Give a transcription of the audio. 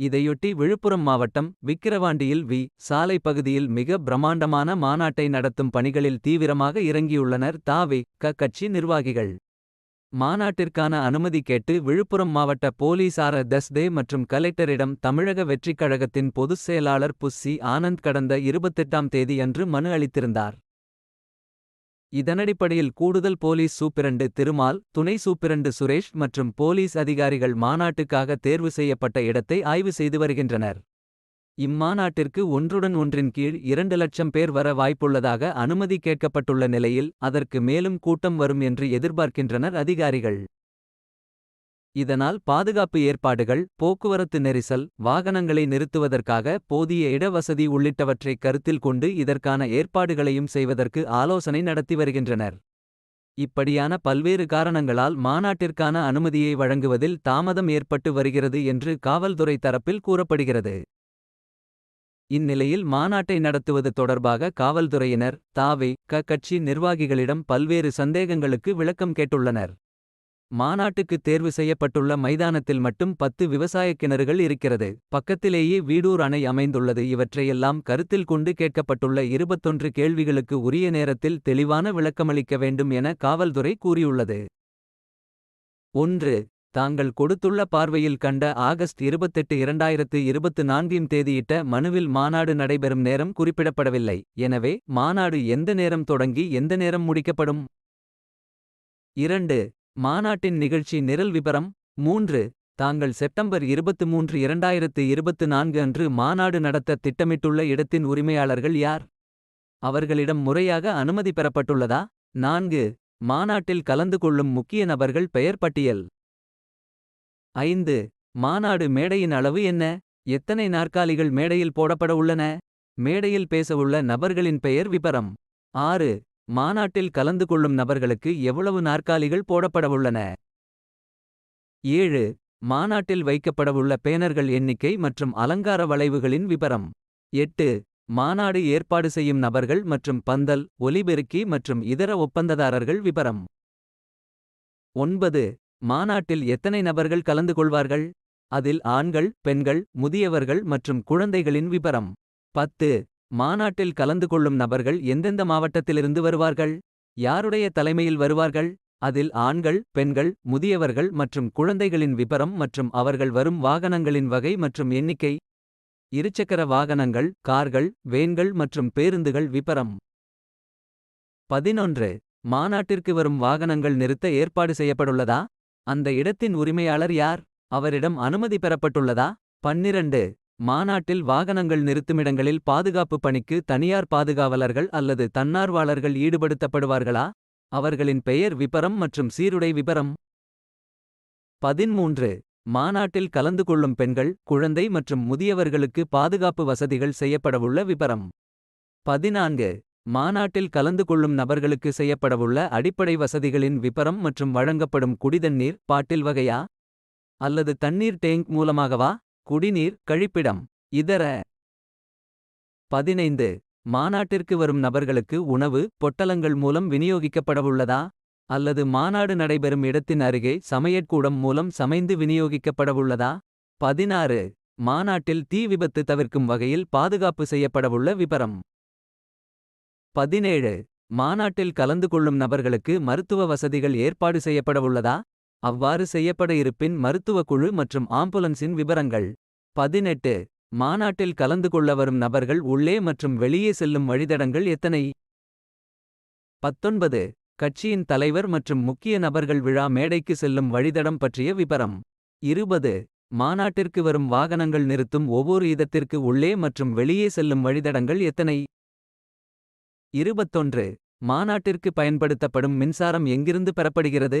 இதையொட்டி விழுப்புரம் மாவட்டம் விக்கிரவாண்டியில் வி சாலை பகுதியில் மிக பிரமாண்டமான மாநாட்டை நடத்தும் பணிகளில் தீவிரமாக இறங்கியுள்ளனர் தாவே க. கட்சி நிர்வாகிகள். மாநாட்டிற்கான அனுமதி கேட்டு விழுப்புரம் மாவட்ட போலீசார தஸ்தே மற்றும் கலெக்டரிடம் தமிழக வெற்றிக் கழகத்தின் பொதுச் செயலாளர் புஸ்ஸி ஆனந்த் கடந்த 28ஆம் தேதி அன்று மனு அளித்திருந்தார். இதனடிப்படையில் கூடுதல் போலீஸ் சூப்பிரண்டு திருமால் துணை சூப்பிரண்டு சுரேஷ் மற்றும் போலீஸ் அதிகாரிகள் மாநாட்டுக்காக தேர்வு செய்யப்பட்ட இடத்தை ஆய்வு செய்து வருகின்றனர். இம்மாநாட்டிற்கு ஒன்றுடன் ஒன்றின் கீழ் இரண்டு லட்சம் பேர் வர வாய்ப்புள்ளதாக அனுமதி கேட்கப்பட்டுள்ள நிலையில் அதற்கு மேலும் கூட்டம் வரும் என்று எதிர்பார்க்கின்றனர் அதிகாரிகள். இதனால் பாதுகாப்பு ஏற்பாடுகள் போக்குவரத்து நெரிசல் வாகனங்களை நிறுத்துவதற்காக போதிய இடவசதி உள்ளிட்டவற்றை கருத்தில் கொண்டு இதற்கான ஏற்பாடுகளையும் செய்வதற்கு ஆலோசனை நடத்தி வருகின்றனர். இப்படியான பல்வேறு காரணங்களால் மாநாட்டிற்கான அனுமதியை வழங்குவதில் தாமதம் ஏற்பட்டு வருகிறது என்று காவல்துறை தரப்பில் கூறப்படுகிறது. இந்நிலையில் மாநாட்டை நடத்துவது தொடர்பாக காவல்துறையினர் தாவே க கட்சி நிர்வாகிகளிடம் பல்வேறு சந்தேகங்களுக்கு விளக்கம் கேட்டுள்ளனர். மாநாட்டுக்கு தேர்வு செய்யப்பட்டுள்ள மைதானத்தில் மட்டும் பத்து விவசாயக் கிணறுகள் இருக்கிறது. பக்கத்திலேயே வீடூர் அணை அமைந்துள்ளது இவற்றையெல்லாம் கருத்தில் கொண்டு கேட்கப்பட்டுள்ள 21 கேள்விகளுக்கு உரிய நேரத்தில் தெளிவான விளக்கமளிக்க வேண்டும் என காவல்துறை கூறியுள்ளது. ஒன்று தாங்கள் கொடுத்துள்ள பார்வையில் கண்ட ஆகஸ்ட் 28 2024 இம் தேதியிட்ட மனுவில் மாநாடு நடைபெறும் நேரம் குறிப்பிடப்படவில்லை. எனவே மாநாடு எந்த நேரம் தொடங்கி எந்த நேரம் முடிக்கப்படும். இரண்டு மாநாட்டின் நிகழ்ச்சி நிரல் விபரம். மூன்று தாங்கள் செப்டம்பர் 23 2024 அன்று மாநாடு நடத்த திட்டமிட்டுள்ள இடத்தின் உரிமையாளர்கள் யார். அவர்களிடம் முறையாக அனுமதி பெறப்பட்டுள்ளதா. நான்கு மாநாட்டில் கலந்து கொள்ளும் முக்கிய நபர்கள் பெயர் பட்டியல். ஐந்து மாநாடு மேடையின் அளவு என்ன. எத்தனை நாற்காலிகள் மேடையில் போடப்பட உள்ளன. மேடையில் பேசவுள்ள நபர்களின் பெயர் விபரம். ஆறு மாநாட்டில் கலந்து கொள்ளும் நபர்களுக்கு எவ்வளவு நாற்காலிகள் போடப்படவுள்ளன. ஏழு மாநாட்டில் வைக்கப்படவுள்ள பேனர்கள் எண்ணிக்கை மற்றும் அலங்கார வளைவுகளின் விபரம். எட்டு மாநாடு ஏற்பாடு செய்யும் நபர்கள் மற்றும் பந்தல் ஒலிபெருக்கி மற்றும் இதர ஒப்பந்ததாரர்கள் விபரம். ஒன்பது மாநாட்டில் எத்தனை நபர்கள் கலந்து கொள்வார்கள். அதில் ஆண்கள் பெண்கள் முதியவர்கள் மற்றும் குழந்தைகளின் விபரம். பத்து மாநாட்டில் கலந்து கொள்ளும் நபர்கள் எந்தெந்த மாவட்டத்திலிருந்து வருவார்கள். யாருடைய தலைமையில் வருவார்கள். அதில் ஆண்கள் பெண்கள் முதியவர்கள் மற்றும் குழந்தைகளின் விபரம் மற்றும் அவர்கள் வரும் வாகனங்களின் வகை மற்றும் எண்ணிக்கை. இருசக்கர வாகனங்கள் கார்கள் வேன்கள் மற்றும் பேருந்துகள் விபரம். பதினொன்று மாநாட்டிற்கு வரும் வாகனங்கள் நிறுத்த ஏற்பாடு செய்யப்பட்டுள்ளதா. அந்த இடத்தின் உரிமையாளர் யார் அவரிடம் அனுமதி பெறப்பட்டுள்ளதா. பன்னிரண்டு மாநாட்டில் வாகனங்கள் நிறுத்துமிடங்களில் பாதுகாப்பு பணிக்கு தனியார் பாதுகாவலர்கள் அல்லது தன்னார்வலர்கள் ஈடுபடுத்தப்படுவார்களா. அவர்களின் பெயர் விபரம் மற்றும் சீருடை விபரம். பதின்மூன்று மாநாட்டில் கலந்து கொள்ளும் பெண்கள் குழந்தை மற்றும் முதியவர்களுக்கு பாதுகாப்பு வசதிகள் செய்யப்படவுள்ள விபரம். பதினான்கு மாநாட்டில் கலந்து கொள்ளும் நபர்களுக்கு செய்யப்படவுள்ள அடிப்படை வசதிகளின் விபரம் மற்றும் வழங்கப்படும் குடிதண்ணீர் பாட்டில் வகையா. அல்லது தண்ணீர் டேங்க் மூலமாகவா குடிநீர் கழிப்பிடம் இதர. பதினைந்து மாநாட்டிற்கு வரும் நபர்களுக்கு உணவு பொட்டலங்கள் மூலம் விநியோகிக்கப்படவுள்ளதா. அல்லது மாநாடு நடைபெறும் இடத்தின் அருகே சமையற்கூடம் மூலம் சமைந்து விநியோகிக்கப்படவுள்ளதா. பதினாறு மாநாட்டில் தீ விபத்து தவிர்க்கும் வகையில் பாதுகாப்பு செய்யப்படவுள்ள விபரம். பதினேழு மாநாட்டில் கலந்து கொள்ளும் நபர்களுக்கு மருத்துவ வசதிகள் ஏற்பாடு செய்யப்படவுள்ளதா. அவ்வாறு செய்யப்பட இருப்பின் மருத்துவ குழு மற்றும் ஆம்புலன்ஸின் விவரங்கள் பதினெட்டு மாநாட்டில் கலந்து கொள்ள வரும் நபர்கள் உள்ளே மற்றும் வெளியே செல்லும் வழிதடங்கள் எத்தனை. பத்தொன்பது கட்சியின் தலைவர் மற்றும் முக்கிய நபர்கள் விழா மேடைக்கு செல்லும் வழிதடம் பற்றிய விபரம். இருபது மாநாட்டிற்கு வரும் வாகனங்கள் நிறுத்தும் ஒவ்வொரு இதத்திற்கு உள்ளே மற்றும் வெளியே செல்லும் வழிதடங்கள் எத்தனை. இருபத்தொன்று மாநாட்டிற்கு பயன்படுத்தப்படும் மின்சாரம் எங்கிருந்து பெறப்படுகிறது.